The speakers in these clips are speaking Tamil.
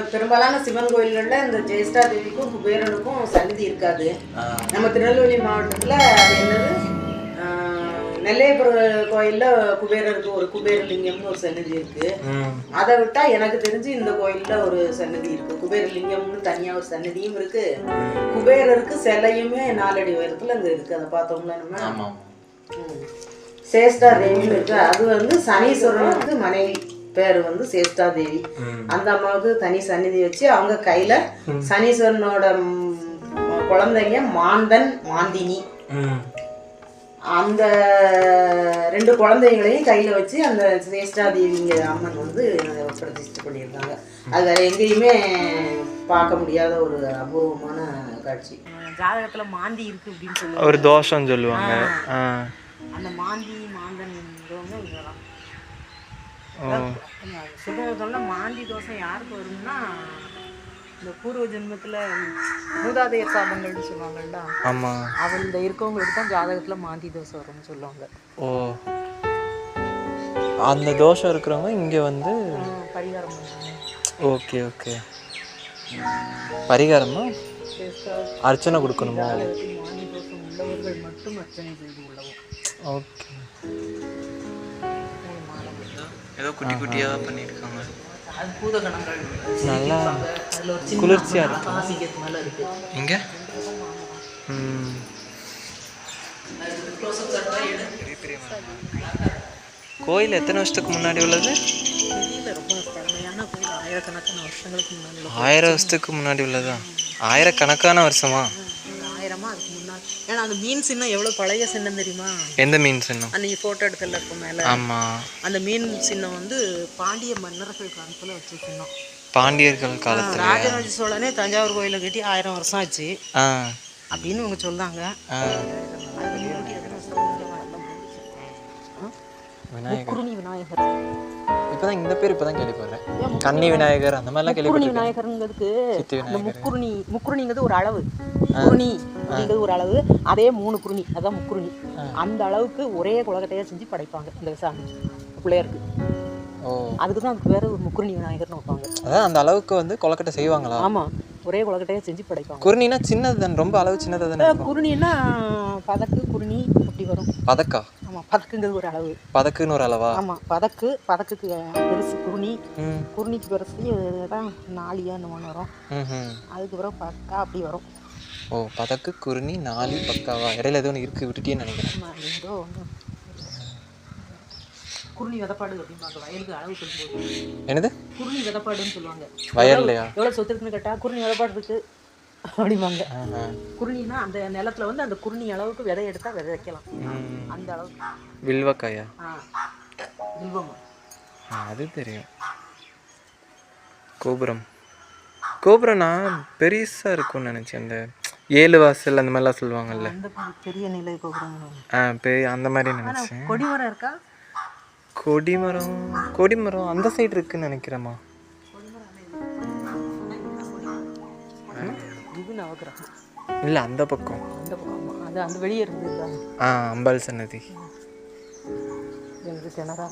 பெரும்பாலான சிவன் கோயில்கள்ல இந்த ஜெயஸ்டா தேவிக்கும் குபேரனுக்கும் சந்நிதி இருக்காது. நம்ம திருநெல்வேலி மாவட்டத்துல அது என்னது? ஆஹ், நெல்லையப்பர் கோயில்ல குபேரருக்கு ஒரு குபேரலிங்கம்னு ஒரு சந்நிதி இருக்கு. அதை விட்டா எனக்கு தெரிஞ்சு இந்த கோயில்ல ஒரு சன்னதி இருக்கு. குபேரலிங்கம்னு தனியா ஒரு சன்னதியும் இருக்கு. குபேரருக்கு சிலையுமே நாலடி உயரத்துல அங்க இருக்கு. அதை பார்த்தோம்ல நம்ம. சேஷ்டா தேவின்னு இருக்கு. அது வந்து சனீஸ்வரனுக்கு மனைவி. பேர் வந்து சேஷ்டா தேவி அந்த அம்மாவுக்கு தனி சந்நிதி வச்சு அவங்க கையில சனீஸ்வரனோட குழந்தைங்க மாந்தன் மாந்தினி. அந்த ரெண்டு குழந்தைங்களையும் கையில வச்சு அந்த சேஷ்டா தேவிங்க அம்மன் வந்து பிரதிஷ்டை பண்ணியிருக்காங்க. அது வேற எங்கேயுமே பார்க்க முடியாத ஒரு அபூர்வமான காட்சி. ஜாதகத்துல மாந்தி இருக்கு அப்படின்னு சொல்லி ஒரு தோஷம் சொல்லுவாங்க. அந்த மாந்தி மாந்தன் சுகவதம்ல மாந்தி தோஷம் யாருக்கு வரும்னா இந்த பூர்வ ஜென்மத்துல மூதாதையர் சாபங்கள்னு சொல்லுவாங்கல்ல? ஆமாம் அவள்ல இருக்கவங்களுக்கு தான் ஜாதகத்துல மாந்தி தோஷம் வரும்னு சொல்லுவாங்க. ஓ. அந்த தோஷம் இருக்கிறவங்க இங்கே வந்து பரிகாரம் ஓகே ஓகே. பரிகாரமா? அர்ச்சனை கொடுக்கணுமோ? உள்ளவர்கள் மட்டும் அர்ச்சனை செய்து கொள்ளவும். ஓகே. ஏதோ குட்டி குட்டியாக பண்ணியிருக்காங்க. நல்லா அதுல ஒரு சின்ன குளிர்ச்சியா இருக்கு. ஆசிரியர் மேல இருக்கு இங்கே கோயில் எத்தனை வருஷத்துக்கு முன்னாடி உள்ளது? ஆயிரம் வருஷத்துக்கு முன்னாடி உள்ளதா? ஆயிரக்கணக்கான வருஷமா? ஏன்னா அந்த மீன் சின்னம் எவ்வளவு பழைய சின்னம் தெரியுமா? எந்த மீன் சின்னம்? அன்னைக்கு போட்டோ எடுத்துல இருக்கும் மேல. ஆமாம் அந்த மீன் சின்னம் வந்து பாண்டிய மன்னர்கள் காலத்துல வச்ச சின்னம். பாண்டியர்கள் காலத்தில். ராஜராஜ சோழனே தஞ்சாவூர் கோயிலை கட்டி ஆயிரம் வருஷம் ஆச்சு. அப்படின்னு இவங்க சொல்றாங்க. விநாயகர். குருணி விநாயகர். இப்போதான் இந்த பேர் இப்போதான் கேள்விப்படுறேன். கன்னி விநாயகர்? அந்த மாதிரிலாம் முக்குருணி கேள்விப்பட்டிருக்கேன். விநாயகருங்கிறதுக்கு முக்குருணி முக்குருணிங்கிறது ஒரு அளவு. குருணி அப்படிங்கிறது ஒரு அளவு. அதே மூணு குருணி அதான் முக்குருணி. அந்த அளவுக்கு ஒரே குலக்கட்டையா செஞ்சு படைப்பாங்க இந்த சாமி பிள்ளையாருக்கு. அதுக்கு தான் அதுக்கு வேற ஒரு முக்குருணி விநாயகர்னு வைப்பாங்க அதான் அந்த அளவுக்கு வந்து கொலக்கட்டை செய்வாங்களா? ஆமா. ஒரே குலக்கட்டையா செஞ்சு படைப்பாங்க. குருணினா சின்னது தானே ரொம்ப அளவு சின்னதாக தானே குருணின்னா பதக்கு குருணி அப்படி வரும். பதக்கா? ஆமா பதக்குங்கிறது ஒரு அளவு. பதக்குன்னு ஒரு அளவா? ஆமா பதக்கு பதக்குக்கு பெருசு குருணி. குருணிக்கு பெருசு தான் நாலியா மாதிரி வரும். ம் அதுக்கு பிறகு பக்கா அப்படி வரும். ஓ பதக்கு குருணி நாலி பக்காவா? இடையில ஒன்று இருக்கு விட்டுட்டேன்னு நினைக்கிறேன். ஏதோ. குருணி விதப்பாடு அப்படிம்பாங்க வயலுக்கு அளவு சொல்லும்போது. என்னது? குருணி விதப்பாடுன்னு சொல்லுவாங்க. வயல்லையா? எவ்வளவு சொத்து இருக்குன்னு கேட்டா குருணி விதப்பாடு இருக்கு அப்படிம்பாங்க. குருணினா அந்த நிலத்துல வந்து அந்த குருணி அளவுக்கு விதை எடுத்தா விதை வைக்கலாம். அந்த அளவுக்கு. வில்வக்காயா? வில்வம். அது தெரியும். கோபுரம். கோபுரம் நான் பெருசா இருக்கும்னு நினைச்சேன். இந்த ஏழு வாசல் அந்த மாதிரிலாம் சொல்லுவாங்கல்ல. அந்த பெரிய நிலை கோபுரம் ஆ பெரிய அந்த மாதிரி நினைச்சேன். கொடிமரம் இருக்கா? கொடிமரம் கொடிமரம் அந்த சைடு இருக்குன்னு நினைக்கிறேம்மா. இல்லை அந்த பக்கம். அந்த பக்கம் அது அந்த வெளியே இருந்தது ஆ அம்பாள் சன்னதி. எனக்கு கிணறா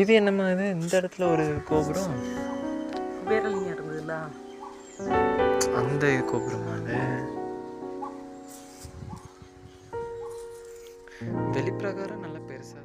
இது என்னம்மா இது? இந்த இடத்துல ஒரு கோபுரம்? குபேரலிங்கம் இருந்ததுல்ல அந்த கோபுரமா அது? வெளிப்பிரகாரம் நல்லா பெருசாக